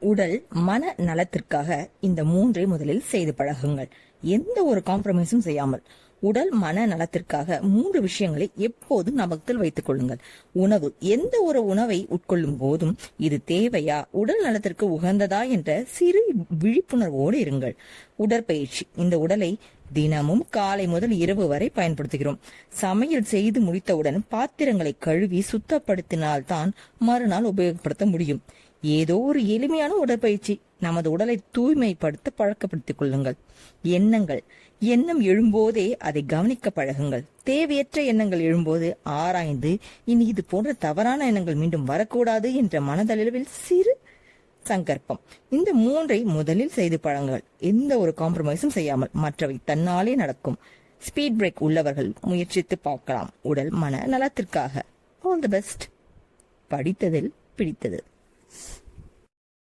உடல் மன நலத்திற்காக இந்த மூன்றை முதலில் செய்து பழகுங்கள். எந்த ஒரு காம்ப்ரமைஸும் செய்யாமல் உடல் மன நலத்திற்காக மூன்று விஷயங்களை எப்போதும் நமக்குள் வைத்துக் கொள்ளுங்கள். உணவு எந்த ஒரு உணவை உட்கொள்ளும் போதும் இது தேவையா உடல் நலத்திற்கு உகந்ததா என்ற சிறு விழிப்புணர்வோடு இருங்கள். உடற்பயிற்சி. இந்த உடலை தினமும் காலை முதல் இரவு வரை பயன்படுத்துகிறோம். சமையல் செய்து முடித்தவுடன் பாத்திரங்களை கழுவி சுத்தப்படுத்தினால்தான் மறுநாள் உபயோகப்படுத்த முடியும். ஏதோ ஒரு எளிமையான உடற்பயிற்சி. நமது உடலை தூய்மைப்படுத்த பழக்கப்படுத்திக் கொள்ளுங்கள். எண்ணங்கள். எண்ணம் எழும்போதே அதை கவனிக்க பழகுங்கள். தேவையற்ற எண்ணங்கள் எழும்போது ஆராய்ந்து இனி இது போன்ற தவறான எண்ணங்கள் மீண்டும் வரக்கூடாது என்ற மனதளவில் சிறு சங்கற்பம். இந்த மூன்றை முதலில் செய்து பழங்கள். எந்த ஒரு காம்ப்ரமைஸும் செய்யாமல் மற்றவை தன்னாலே நடக்கும். ஸ்பீட் பிரேக் உள்ளவர்கள் முயற்சித்து பார்க்கலாம். உடல் மன நலத்திற்காக. ஆல் தி பெஸ்ட் படித்ததில் பிடித்தது.